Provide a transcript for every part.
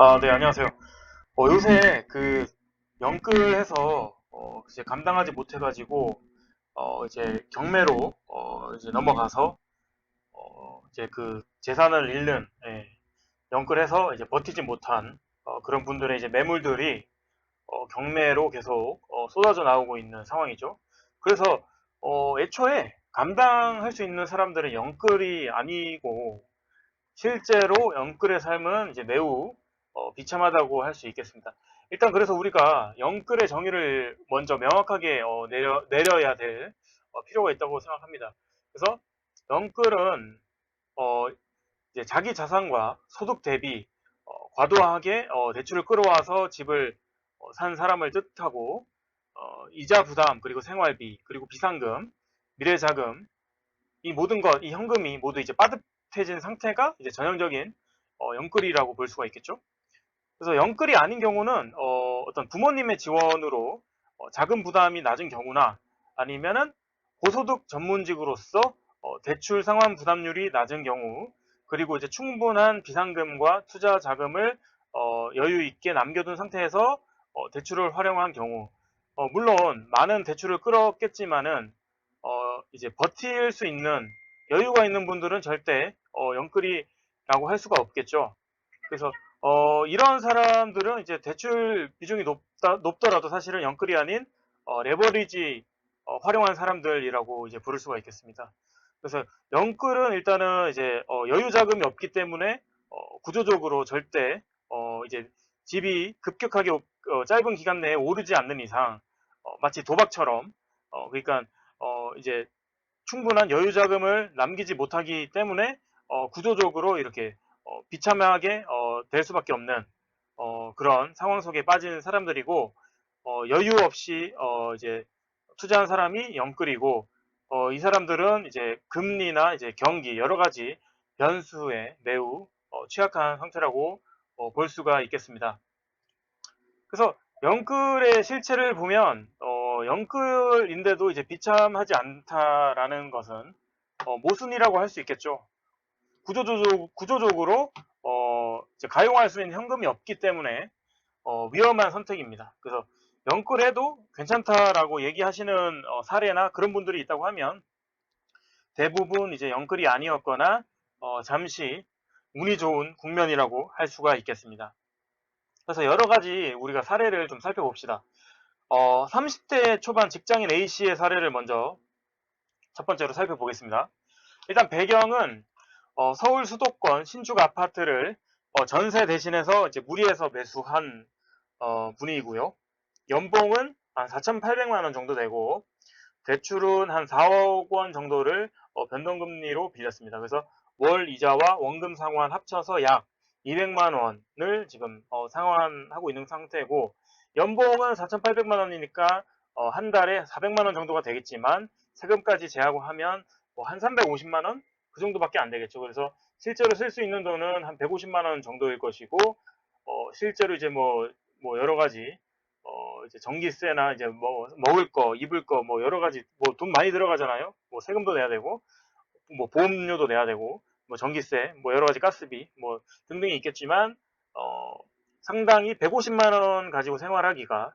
아, 네, 안녕하세요. 어, 요새 그 영끌해서 어, 이제 감당하지 못해가지고 어, 이제 경매로 어, 이제 넘어가서 어, 이제 그 재산을 잃는 예, 영끌해서 이제 버티지 못한 어, 그런 분들의 이제 매물들이 어, 경매로 계속 어, 쏟아져 나오고 있는 상황이죠. 그래서 어, 애초에 감당할 수 있는 사람들은 영끌이 아니고 실제로 영끌의 삶은 이제 매우 어, 비참하다고 할 수 있겠습니다. 일단 그래서 우리가 영끌의 정의를 먼저 명확하게 어, 내려, 내려야 될 어, 필요가 있다고 생각합니다. 그래서 영끌은 어, 이제 자기 자산과 소득 대비 어, 과도하게 어, 대출을 끌어와서 집을 어, 산 사람을 뜻하고 어, 이자 부담 그리고 생활비 그리고 비상금 미래 자금 이 모든 것, 이 현금이 모두 이제 빠듯해진 상태가 이제 전형적인 어, 영끌이라고 볼 수가 있겠죠. 그래서 영끌이 아닌 경우는 어, 떤 부모님의 지원으로 어, 자금 부담이 낮은 경우나 아니면은 고소득 전문직으로서 어, 대출 상환 부담률이 낮은 경우 그리고 이제 충분한 비상금과 투자 자금을 어, 여유 있게 남겨둔 상태에서 어, 대출을 활용한 경우 어, 물론 많은 대출을 끌었겠지만은 어, 이제 버틸 수 있는 여유가 있는 분들은 절대 어, 영끌이라고 할 수가 없겠죠. 그래서 어, 이런 사람들은 이제 대출 비중이 높다, 높더라도 사실은 영끌이 아닌 어, 레버리지 어, 활용한 사람들이라고 이제 부를 수가 있겠습니다. 그래서 영끌은 일단은 이제 어, 여유 자금이 없기 때문에 어, 구조적으로 절대 어, 이제 집이 급격하게 어, 짧은 기간 내에 오르지 않는 이상 어, 마치 도박처럼 어, 그러니까 어, 이제 충분한 여유 자금을 남기지 못하기 때문에 어, 구조적으로 이렇게 어, 비참하게 어, 될 수밖에 없는 어, 그런 상황 속에 빠진 사람들이고 어, 여유 없이 어, 이제 투자한 사람이 영끌이고 어, 이 사람들은 이제 금리나 이제 경기 여러 가지 변수에 매우 어, 취약한 상태라고 어, 볼 수가 있겠습니다. 그래서 영끌의 실체를 보면 어, 영끌인데도 이제 비참하지 않다라는 것은 어, 모순이라고 할 수 있겠죠. 구조적, 구조적으로 어, 가용할 수 있는 현금이 없기 때문에 어, 위험한 선택입니다. 그래서 영끌해도 괜찮다라고 얘기하시는 어, 사례나 그런 분들이 있다고 하면 대부분 이제 영끌이 아니었거나 어, 잠시 운이 좋은 국면이라고 할 수가 있겠습니다. 그래서 여러 가지 우리가 사례를 좀 살펴봅시다. 어, 30대 초반 직장인 A씨의 사례를 먼저 첫 번째로 살펴보겠습니다. 일단 배경은 어, 서울 수도권 신축 아파트를 어, 전세 대신해서 이제 무리해서 매수한 어, 분이고요. 연봉은 한 4,800만 원 정도 되고 대출은 한 4억 원 정도를 어, 변동금리로 빌렸습니다. 그래서 월 이자와 원금 상환 합쳐서 약 200만 원을 지금 어, 상환하고 있는 상태고 연봉은 4,800만 원이니까 어, 한 달에 400만 원 정도가 되겠지만 세금까지 제하고 하면 뭐 한 350만 원 그 정도밖에 안 되겠죠. 그래서 실제로 쓸 수 있는 돈은 한 150만 원 정도일 것이고 어, 실제로 이제 뭐, 뭐 여러 가지 어, 이제 전기세나 이제 뭐 먹을 거, 입을 거, 뭐 여러 가지 뭐 돈 많이 들어가잖아요. 뭐 세금도 내야 되고, 뭐 보험료도 내야 되고, 뭐 전기세, 뭐 여러 가지 가스비, 뭐 등등이 있겠지만 어, 상당히 150만 원 가지고 생활하기가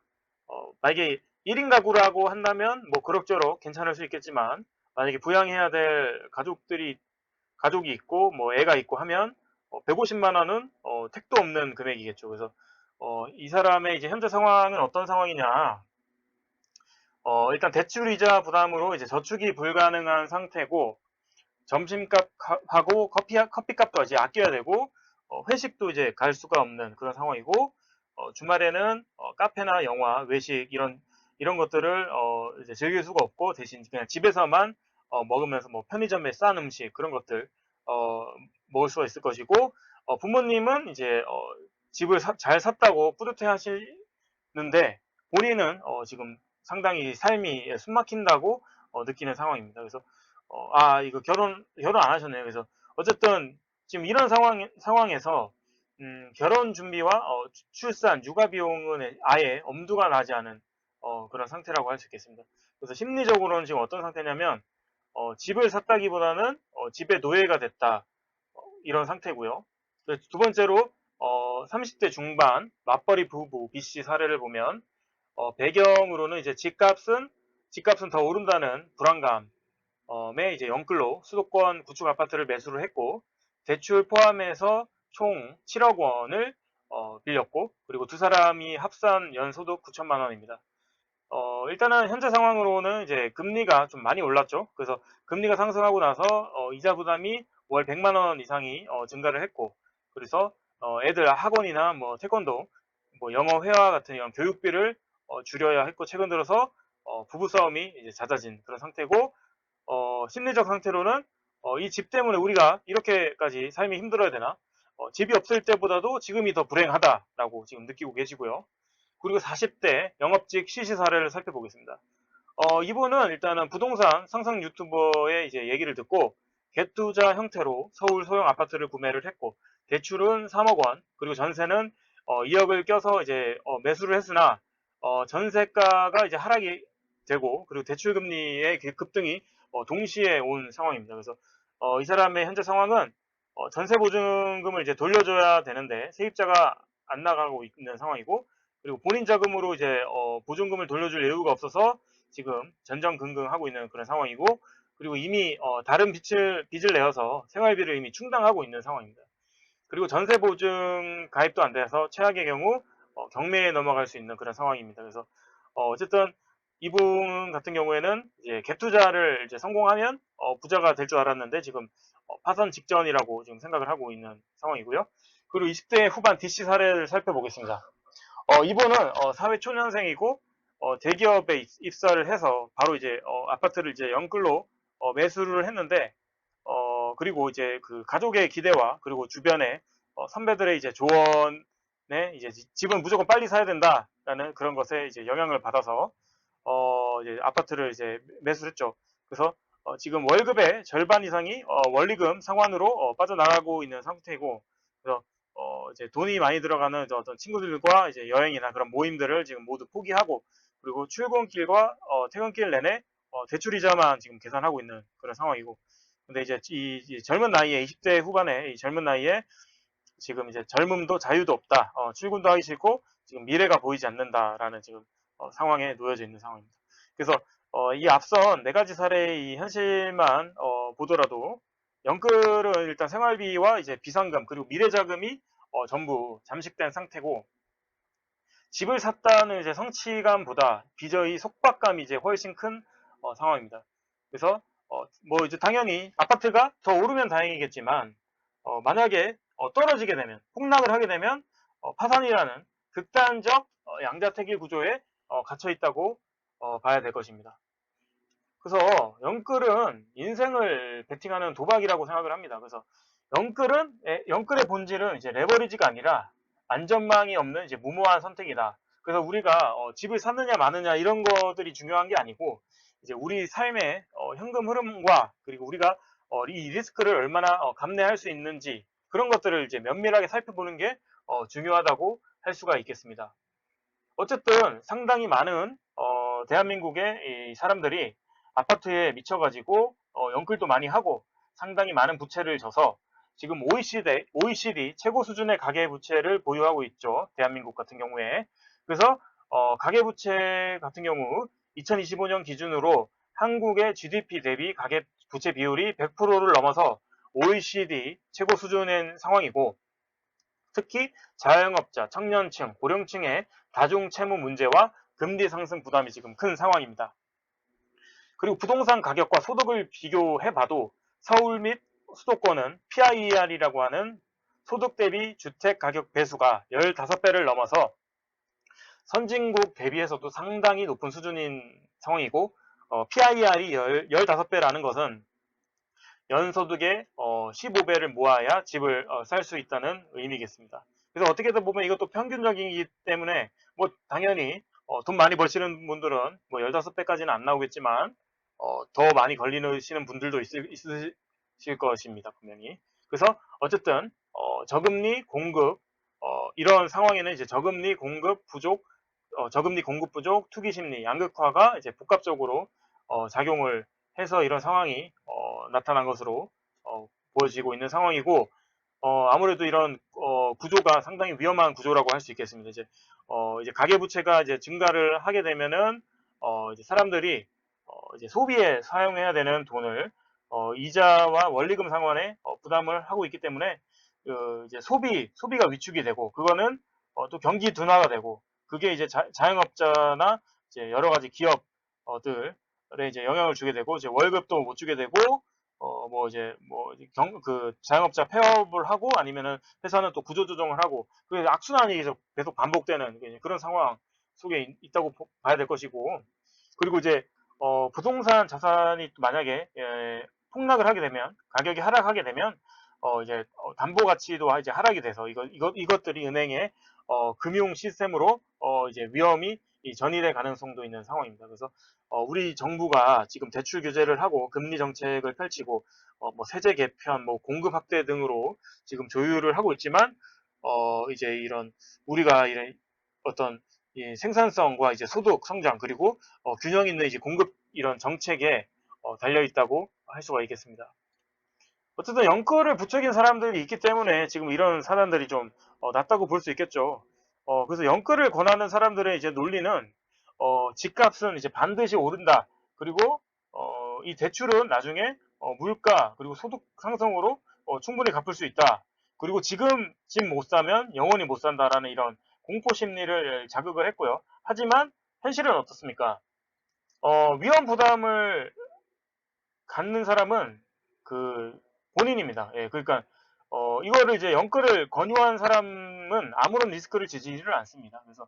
어, 만약에 1인 가구라고 한다면 뭐 그럭저럭 괜찮을 수 있겠지만 만약에 부양해야 될 가족들이 가족이 있고 뭐 애가 있고 하면 어, 150만 원은 어, 택도 없는 금액이겠죠. 그래서 어, 이 사람의 이제 현재 상황은 어떤 상황이냐? 어, 일단 대출 이자 부담으로 이제 저축이 불가능한 상태고 점심값하고 커피, 커피값도 이제 아껴야 되고 어, 회식도 이제 갈 수가 없는 그런 상황이고 어, 주말에는 어, 카페나 영화, 외식 이런 이런 것들을 어, 이제 즐길 수가 없고 대신 그냥 집에서만 어, 먹으면서 뭐 편의점에 싼 음식 그런 것들 어, 먹을 수가 있을 것이고 어, 부모님은 이제 어, 집을 사, 잘 샀다고 뿌듯해 하시는데 본인은 어, 지금 상당히 삶이 숨막힌다고 어, 느끼는 상황입니다. 그래서 어, 아 이거 결혼 결혼 안 하셨네요. 그래서 어쨌든 지금 이런 상황 상황에서 음, 결혼 준비와 어, 출산, 육아 비용은 아예 엄두가 나지 않은 어, 그런 상태라고 할 수 있겠습니다. 그래서 심리적으로는 지금 어떤 상태냐면 어, 집을 샀다기보다는 어, 집의 노예가 됐다 어, 이런 상태고요. 두 번째로 어, 30대 중반 맞벌이 부부 B씨 사례를 보면 어, 배경으로는 이제 집값은 집값은 더 오른다는 불안감에 이제 영끌로 수도권 구축 아파트를 매수를 했고 대출 포함해서 총 7억 원을 어, 빌렸고 그리고 두 사람이 합산 연소득 9천만 원입니다. 어, 일단은 현재 상황으로는 이제 금리가 좀 많이 올랐죠. 그래서 금리가 상승하고 나서 어, 이자 부담이 월 100만 원 이상이 어, 증가를 했고 그래서 어, 애들 학원이나 뭐 태권도, 뭐 영어 회화 같은 이런 교육비를 어, 줄여야 했고 최근 들어서 어, 부부 싸움이 이제 잦아진 그런 상태고 어, 심리적 상태로는 어, 이 집 때문에 우리가 이렇게까지 삶이 힘들어야 되나? 어, 집이 없을 때보다도 지금이 더 불행하다라고 지금 느끼고 계시고요. 그리고 40대 영업직 시시 사례를 살펴보겠습니다. 어, 이분은 일단은 부동산 상상 유튜버의 이제 얘기를 듣고 갭투자 형태로 서울 소형 아파트를 구매를 했고 대출은 3억 원 그리고 전세는 어, 2억을 껴서 이제 어, 매수를 했으나 어, 전세가가 이제 하락이 되고 그리고 대출 금리의 그 급등이 어, 동시에 온 상황입니다. 그래서 어, 이 사람의 현재 상황은 어, 전세 보증금을 이제 돌려줘야 되는데 세입자가 안 나가고 있는 상황이고 그리고 본인 자금으로 이제 어, 보증금을 돌려줄 여유가 없어서 지금 전전긍긍하고 있는 그런 상황이고 그리고 이미 어, 다른 빚을 빚을 내어서 생활비를 이미 충당하고 있는 상황입니다. 그리고 전세 보증 가입도 안 돼서 최악의 경우 어, 경매에 넘어갈 수 있는 그런 상황입니다. 그래서 어, 쨌든 이분 같은 경우에는 이제 갭 투자를 이제 성공하면 어, 부자가 될 줄 알았는데 지금 어, 파산 직전이라고 지금 생각을 하고 있는 상황이고요. 그리고 20대 후반 DC 사례를 살펴보겠습니다. 어, 이분은 어, 사회 초년생이고 어, 대기업에 입- 입사를 해서 바로 이제 어, 아파트를 이제 연끌로 어, 매수를 했는데 어, 그리고 이제 그 가족의 기대와 그리고 주변의 어, 선배들의 이제 조언에 이제 지- 집은 무조건 빨리 사야 된다라는 그런 것에 이제 영향을 받아서 어, 이제 아파트를 이제 매수를 했죠. 그래서 어, 지금 월급의 절반 이상이 어, 원리금 상환으로 어, 빠져나가고 있는 상태이고 그래서 어, 이제 돈이 많이 들어가는 어떤 친구들과 이제 여행이나 그런 모임들을 지금 모두 포기하고 그리고 출근길과 어, 퇴근길 내내 어, 대출이자만 지금 계산하고 있는 그런 상황이고 근데 이제 이, 이 젊은 나이에 20대 후반에 이 젊은 나이에 지금 이제 젊음도 자유도 없다. 어, 출근도 하기 싫고 지금 미래가 보이지 않는다라는 지금 어, 상황에 놓여져 있는 상황입니다. 그래서 어, 이 앞선 네 가지 사례의 이 현실만 어, 보더라도 연끌은 일단 생활비와 이제 비상금 그리고 미래 자금이 어, 전부 잠식된 상태고 집을 샀다는 이제 성취감보다 빚의 속박감이 이제 훨씬 큰 어, 상황입니다. 그래서 어, 뭐 이제 당연히 아파트가 더 오르면 다행이겠지만 어, 만약에 어, 떨어지게 되면 폭락을 하게 되면 어, 파산이라는 극단적 어, 양자택일 구조에 어, 갇혀 있다고 어, 봐야 될 것입니다. 그래서 영끌은 인생을 베팅하는 도박이라고 생각을 합니다. 그래서 영끌은 에, 영끌의 본질은 이제 레버리지가 아니라 안전망이 없는 이제 무모한 선택이다. 그래서 우리가 어, 집을 사느냐 마느냐 이런 것들이 중요한 게 아니고 이제 우리 삶의 어, 현금 흐름과 그리고 우리가 어, 이 리스크를 얼마나 어, 감내할 수 있는지 그런 것들을 이제 면밀하게 살펴보는 게 어, 중요하다고 할 수가 있겠습니다. 어쨌든 상당히 많은 어, 대한민국의 이 사람들이 아파트에 미쳐가지고 어, 연끌도 많이 하고 상당히 많은 부채를 져서 지금 OECD, OECD 최고 수준의 가계부채를 보유하고 있죠. 대한민국 같은 경우에. 그래서 어, 가계부채 같은 경우 2025년 기준으로 한국의 GDP 대비 가계부채 비율이 100%를 넘어서 OECD 최고 수준인 상황이고 특히 자영업자, 청년층, 고령층의 다중 채무 문제와 금리 상승 부담이 지금 큰 상황입니다. 그리고 부동산 가격과 소득을 비교해 봐도 서울 및 수도권은 PIER이라고 하는 소득 대비 주택 가격 배수가 15배를 넘어서 선진국 대비해서도 상당히 높은 수준인 상황이고 어, PIR이 15배라는 것은 연소득의 어, 15배를 모아야 집을 어, 살수 있다는 의미겠습니다. 그래서 어떻게든 보면 이것도 평균적이기 때문에 뭐 당연히 어, 돈 많이 버시는 분들은 뭐 15배까지는 안 나오겠지만 어, 더 많이 걸리시는 분들도 있을, 있으 실 것입니다. 분명히. 그래서 어쨌든 어, 저금리 공급 어, 이런 상황에는 이제 저금리 공급 부족 어, 저금리 공급 부족, 투기 심리, 양극화가 이제 복합적으로 어, 작용을 해서 이런 상황이 어, 나타난 것으로 어, 보여지고 있는 상황이고 어, 아무래도 이런 어, 구조가 상당히 위험한 구조라고 할 수 있겠습니다. 이제 어, 이제 가계 부채가 이제 증가를 하게 되면은 어, 이제 사람들이 어, 이제 소비에 사용해야 되는 돈을 어, 이자와 원리금 상환에 어, 부담을 하고 있기 때문에 그 이제 소비 소비가 위축이 되고 그거는 어, 또 경기 둔화가 되고 그게 이제 자, 자영업자나 이제 여러 가지 기업들에 이제 영향을 주게 되고 이제 월급도 못 주게 되고 어 뭐 이제 뭐 경 그 자영업자 폐업을 하고 아니면은 회사는 또 구조조정을 하고 그 악순환이 계속 계속 반복되는 그런 상황 속에 있- 있다고 보- 봐야 될 것이고 그리고 이제 어 부동산 자산이 또 만약에 예, 폭락을 하게 되면 가격이 하락하게 되면 어 이제 어, 담보 가치도 이제 하락이 돼서 이거 이것 이것들이 은행의 어 금융 시스템으로 어 이제 위험이 이 전이될 가능성도 있는 상황입니다. 그래서 어 우리 정부가 지금 대출 규제를 하고 금리 정책을 펼치고 어 뭐 세제 개편, 뭐 공급 확대 등으로 지금 조율을 하고 있지만 어 이제 이런 우리가 이런 어떤 이 생산성과 이제 소득 성장 그리고 어 균형 있는 이제 공급 이런 정책에 어 달려 있다고 할 수가 있겠습니다. 어쨌든 연끌을 부추긴 사람들이 있기 때문에 지금 이런 사람들이 좀 어, 낮다고 볼 수 있겠죠. 어, 그래서 연끌을 권하는 사람들의 이제 논리는 어, 집값은 이제 반드시 오른다. 그리고 어, 이 대출은 나중에 어, 물가 그리고 소득 상승으로 어, 충분히 갚을 수 있다. 그리고 지금 집 못 사면 영원히 못 산다라는 이런 공포 심리를 자극을 했고요. 하지만 현실은 어떻습니까? 어, 위험 부담을 갖는 사람은 그 본인입니다. 예, 그러니까 어, 이거를 이제 연끌을 권유한 사람은 아무런 리스크를 지지를 않습니다. 그래서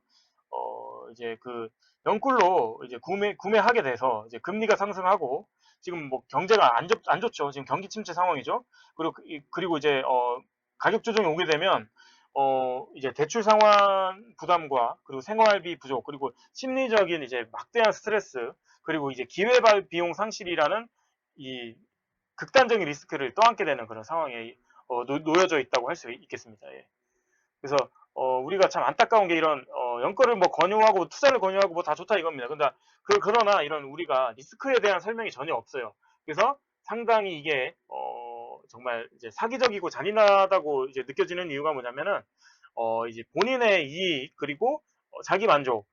어, 이제 그 연끌로 이제 구매 구매하게 돼서 이제 금리가 상승하고 지금 뭐 경제가 안, 좋, 안 좋죠. 지금 경기 침체 상황이죠. 그리고 그- 이- 그리고 이제 어, 가격 조정이 오게 되면 어, 이제 대출 상환 부담과 그리고 생활비 부족 그리고 심리적인 이제 막대한 스트레스 그리고 이제 기회 비용 상실이라는 이 극단적인 리스크를 떠안게 되는 그런 상황에 어, 놓, 여져 있다고 할 수 있겠습니다. 예. 그래서 어, 우리가 참 안타까운 게 이런 어, 연끌을 뭐 권유하고 투자를 권유하고 뭐 다 좋다 이겁니다. 근데 그, 그러나 이런 우리가 리스크에 대한 설명이 전혀 없어요. 그래서 상당히 이게 어, 정말 이제 사기적이고 잔인하다고 이제 느껴지는 이유가 뭐냐면은 어, 이제 본인의 이익 그리고 어, 자기 만족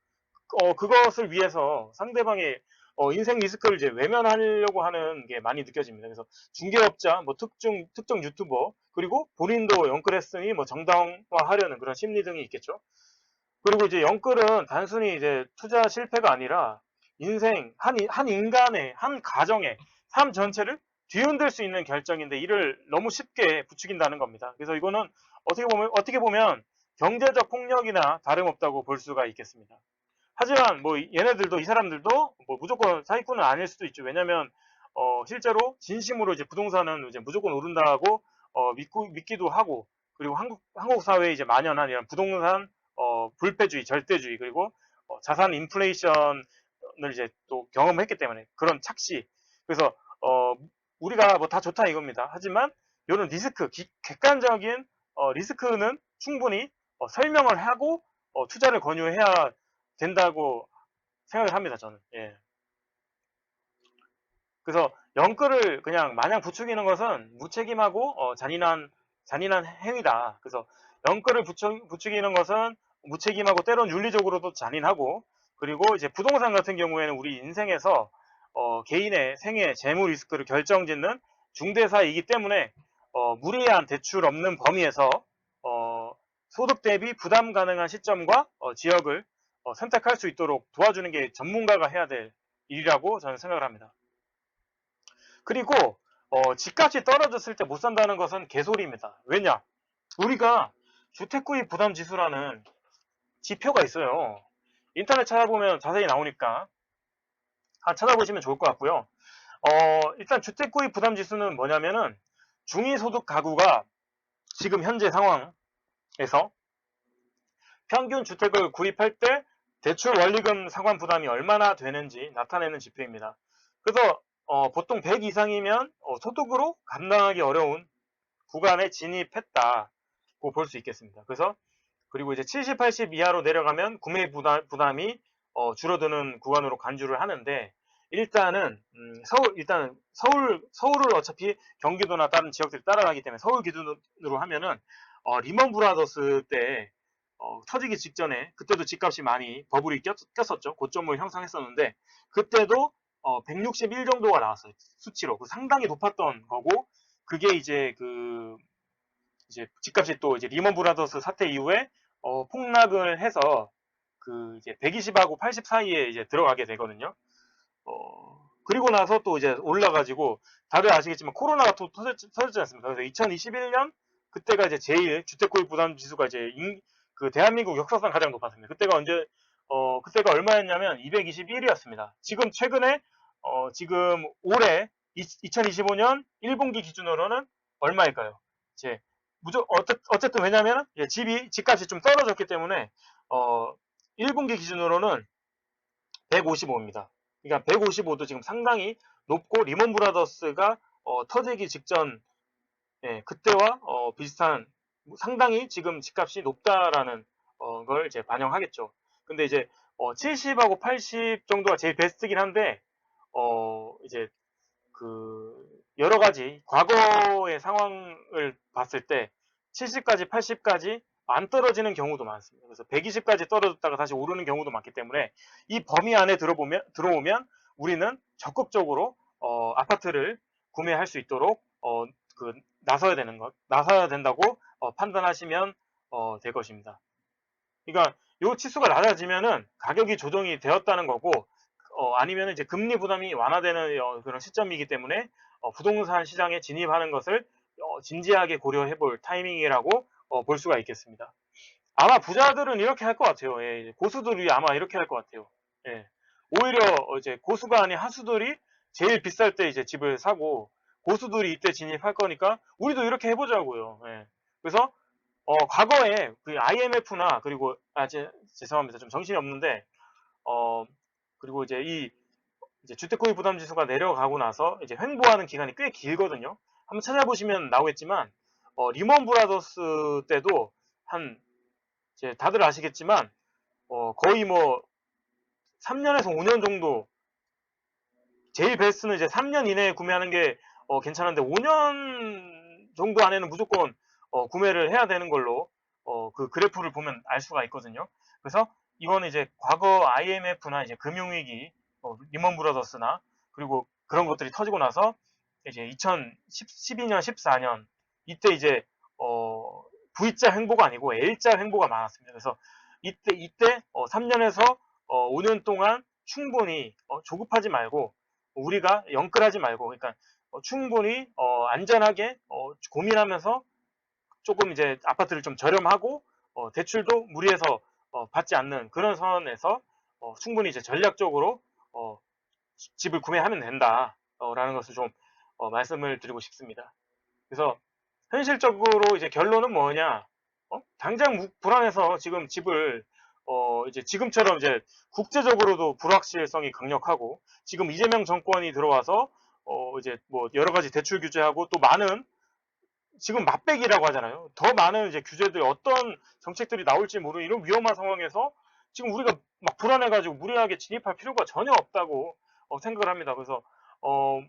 어, 그것을 위해서 상대방의 어, 인생 리스크를 이제 외면하려고 하는 게 많이 느껴집니다. 그래서 중개업자, 뭐 특정 특정 유튜버 그리고 본인도 연끌했으니 뭐 정당화하려는 그런 심리 등이 있겠죠. 그리고 이제 연끌은 단순히 이제 투자 실패가 아니라 인생 한, 인- 한 인간의 한 가정의 삶 전체를 뒤흔들 수 있는 결정인데 이를 너무 쉽게 부추긴다는 겁니다. 그래서 이거는 어떻게 보면 어떻게 보면 경제적 폭력이나 다름없다고 볼 수가 있겠습니다. 하지만 뭐 얘네들도 이 사람들도 뭐 무조건 사기꾼은 아닐 수도 있죠. 왜냐면 어 실제로 진심으로 이제 부동산은 이제 무조건 오른다고 어 믿고 믿기도 하고 그리고 한국 한국 사회에 이제 만연한 이런 부동산 어 불패주의, 절대주의 그리고 어, 자산 인플레이션을 이제 또 경험했기 때문에 그런 착시 그래서 어 우리가 뭐 다 좋다 이겁니다. 하지만 이런 리스크 기- 객관적인 어, 리스크는 충분히 어, 설명을 하고 어, 투자를 권유해야 된다고 생각을 합니다, 저는. 예. 그래서 영끌을 그냥 마냥 부추기는 것은 무책임하고 어, 잔인한 잔인한 행위다. 그래서 영끌을 부추, 부추기는 것은 무책임하고 때론 윤리적으로도 잔인하고 그리고 이제 부동산 같은 경우에는 우리 인생에서 어, 개인의 생애 재무 리스크를 결정짓는 중대사이기 때문에 어, 무리한 대출 없는 범위에서 어, 소득 대비 부담 가능한 시점과 어, 지역을 어, 선택할 수 있도록 도와주는 게 전문가가 해야 될 일이라고 저는 생각을 합니다. 그리고 어, 집값이 떨어졌을 때 못 산다는 것은 개소리입니다. 왜냐? 우리가 주택구입 부담 지수라는 지표가 있어요. 인터넷 찾아보면 자세히 나오니까 한 찾아보시면 좋을 것 같고요. 어, 일단 주택구입 부담 지수는 뭐냐면은 중위소득 가구가 지금 현재 상황에서 평균 주택을 구입할 때 대출 원리금 상환 부담이 얼마나 되는지 나타내는 지표입니다. 그래서 어, 보통 100 이상이면 어, 소득으로 감당하기 어려운 구간에 진입했다고 볼 수 있겠습니다. 그래서 그리고 이제 70, 80 이하로 내려가면 구매 부담, 부담이 어, 줄어드는 구간으로 간주를 하는데 일단은 음, 서울 일단 서울 서울을 어차피 경기도나 다른 지역들이 따라가기 때문에 서울 기준으로 하면은 어, 리먼 브라더스 때 어, 터지기 직전에 그때도 집값이 많이 버블이 꼈, 꼈었죠. 고점을 형성했었는데 그때도 어, 161 정도가 나왔어요. 수치로. 그 상당히 높았던 거고 그게 이제 그 이제 집값이 또 이제 리먼 브라더스 사태 이후에 어, 폭락을 해서 그 이제 120하고 80 사이에 이제 들어가게 되거든요. 어, 그리고 나서 또 이제 올라가지고 다들 아시겠지만 코로나가 또 터졌지, 터졌지 않습니까? 그래서 2021년 그때가 이제 제일 주택 구입 부담 지수가 이제 인- 그 대한민국 역사상 가장 높았습니다. 그때가 언제 어 그때가 얼마였냐면 221이었습니다. 지금 최근에 어 지금 올해 2025년 1분기 기준으로는 얼마일까요? 이제 무조 어쨌, 어쨌든 왜냐면 은 집이 집값이 좀 떨어졌기 때문에 어 1분기 기준으로는 155입니다. 그러니까 155도 지금 상당히 높고 리먼 브라더스가 어, 터지기 직전 예, 그때와 어, 비슷한 상당히 지금 집값이 높다라는 어, 걸 이제 반영하겠죠. 근데 이제 어, 70하고 80 정도가 제일 베스트긴 한데 어, 이제 그 여러 가지 과거의 상황을 봤을 때 70까지 80까지 안 떨어지는 경우도 많습니다. 그래서 120까지 떨어졌다가 다시 오르는 경우도 많기 때문에 이 범위 안에 들어보면 들어오면 우리는 적극적으로 어, 아파트를 구매할 수 있도록 어, 그 나서야 되는 것, 나서야 된다고 어, 판단하시면 어, 될 것입니다. 그러니까 요 치수가 낮아지면은 가격이 조정이 되었다는 거고 어, 아니면 이제 금리 부담이 완화되는 어, 그런 시점이기 때문에 어, 부동산 시장에 진입하는 것을 어, 진지하게 고려해 볼 타이밍이라고 어, 볼 수가 있겠습니다. 아마 부자들은 이렇게 할 것 같아요. 예, 고수들이 아마 이렇게 할 것 같아요. 예. 오히려 어, 이제 고수가 아닌 하수들이 제일 비쌀 때 이제 집을 사고 고수들이 이때 진입할 거니까 우리도 이렇게 해보자고요. 예. 그래서 어, 과거에 그 IMF나 그리고 아 제, 죄송합니다. 좀 정신이 없는데 어 그리고 이제 이 이제 주택구입 부담 지수가 내려가고 나서 이제 횡보하는 기간이 꽤 길거든요. 한번 찾아보시면 나오겠지만 어, 리먼 브라더스 때도 한 이제 다들 아시겠지만 어, 거의 뭐 3년에서 5년 정도 제일 베스트는 이제 3년 이내에 구매하는 게 어, 괜찮은데 5년 정도 안에는 무조건 어, 구매를 해야 되는 걸로 어, 그 그래프를 보면 알 수가 있거든요. 그래서 이거는 이제 과거 IMF나 이제 금융위기, 어, 리먼 브라더스나 그리고 그런 것들이 터지고 나서 이제 2012년, 14년 이때 이제 어, V자 횡보가 아니고 L자 횡보가 많았습니다. 그래서 이때 이때 어, 3년에서 어, 5년 동안 충분히 어, 조급하지 말고 우리가 영끌하지 말고 그러니까 어, 충분히 어, 안전하게 어, 고민하면서 조금 이제 아파트를 좀 저렴하고 어, 대출도 무리해서 어, 받지 않는 그런 선에서 어, 충분히 이제 전략적으로 어, 집을 구매하면 된다라는 것을 좀 어, 말씀을 드리고 싶습니다. 그래서 현실적으로 이제 결론은 뭐냐? 어? 당장 무- 불안해서 지금 집을 어, 이제 지금처럼 이제 국제적으로도 불확실성이 강력하고 지금 이재명 정권이 들어와서 어, 이제 뭐 여러 가지 대출 규제하고 또 많은 지금 맛배기라고 하잖아요. 더 많은 이제 규제들 어떤 정책들이 나올지 모르는 이런 위험한 상황에서 지금 우리가 막 불안해가지고 무리하게 진입할 필요가 전혀 없다고 어, 생각을 합니다. 그래서 어,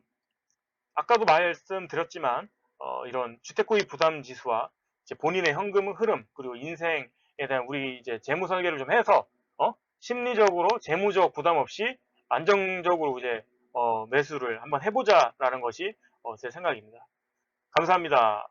아까도 말씀드렸지만 어, 이런 주택구입 부담 지수와 본인의 현금 흐름 그리고 인생에 대한 우리 이제 재무 설계를 좀 해서 어? 심리적으로 재무적 부담 없이 안정적으로 이제 어, 매수를 한번 해보자라는 것이 어, 제 생각입니다. 감사합니다.